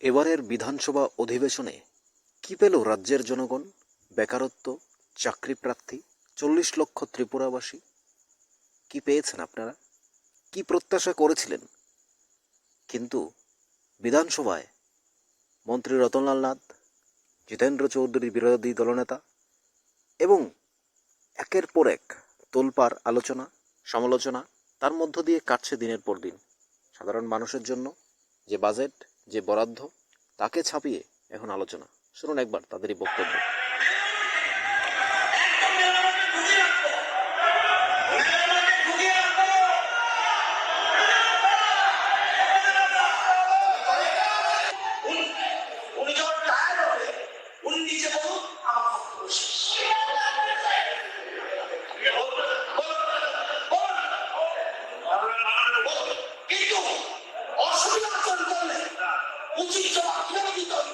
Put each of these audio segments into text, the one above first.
এবারের বিধানসভা অধিবেশনে কি পেল রাজ্যের জনগণ? বেকারত্ব, চাকরি প্রার্থী, চল্লিশ লক্ষ ত্রিপুরাবাসী। কি পেয়েছেন আপনারা? কি প্রত্যাশা করেছিলেন? কিন্তু বিধানসভায় মন্ত্রী রতনলাল নাথ, জিতেন্দ্র চৌধুরী বিরোধী দলনেতা এবং একের পর এক তোলপাড় আলোচনা, সমালোচনা, তার মধ্য দিয়ে কাটছে দিনের পর দিন। সাধারণ মানুষের জন্য যে বাজেট যে বরাদ্দ তাকে ছাপিয়ে এখন আলোচনা। শুনুন একবার তাদেরই বক্তব্য। উচিত জবাব কীভাবে দিতে হবে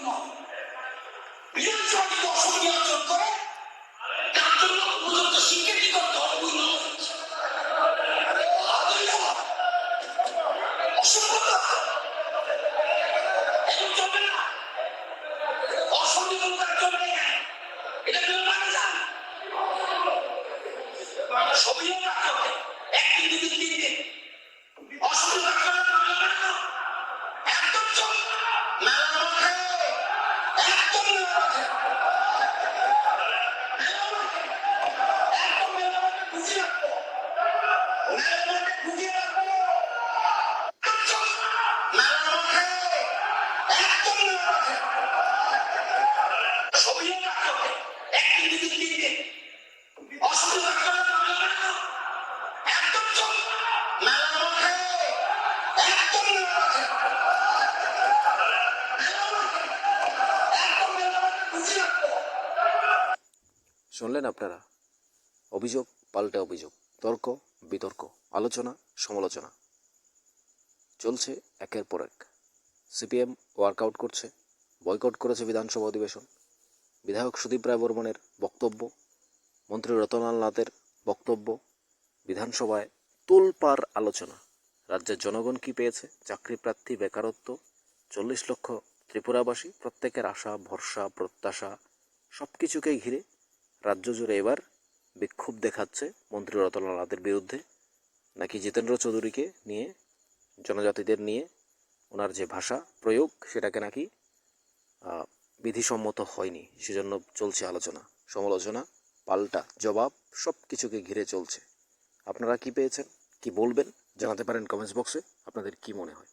বিধানসভা যদি অসুবিধা আচরণ করে, তার জন্য উপযুক্ত স্বীকৃতি করতে হবে না। এটা কেউ মানে ছবিও রাখতে হবে শুনলেন আপনারা? অভিযোগ, পাল্টে অভিযোগ। তর্ক, বিতর্ক, আলোচনা, সমালোচনা। চলছে একের পর এক। সিপিএম ওয়ার্কআউট করছে, বয়কট করেছে বিধানসভা অধিবেশন। বিধায়ক সুদীপ রায় বর্মনের বক্তব্য, মন্ত্রী রতনলাল নাথের বক্তব্য, বিধানসভায় তোলপাড় আলোচনা। রাজ্যের জনগণ কি পেয়েছে? চাকরি প্রার্থী বেকারত্ব, চল্লিশ লক্ষ ত্রিপুরাবাসী, প্রত্যেকের আশা, ভরসা, প্রত্যাশা সব কিছুকেই ঘিরে রাজ্য জুড়ে এবার বিক্ষোভ দেখাচ্ছে মন্ত্রী রতনলাল নাথের বিরুদ্ধে। নাকি জিতেন্দ্র চৌধুরীকে নিয়ে, জনজাতিদের নিয়ে, ওনার যে ভাষা প্রয়োগ, সেটাকে নাকি বিধিসম্মত হয়নি। সেজন্য চলছে আলোচনা। সমালোচনা, পাল্টা জবাব সব কিছুকে ঘিরে চলছে। আপনারা কি পেয়েছেন? কি বলবেন? জানাতে পারেন কমেন্টস বক্সে। আপনাদের কি মনে হয়?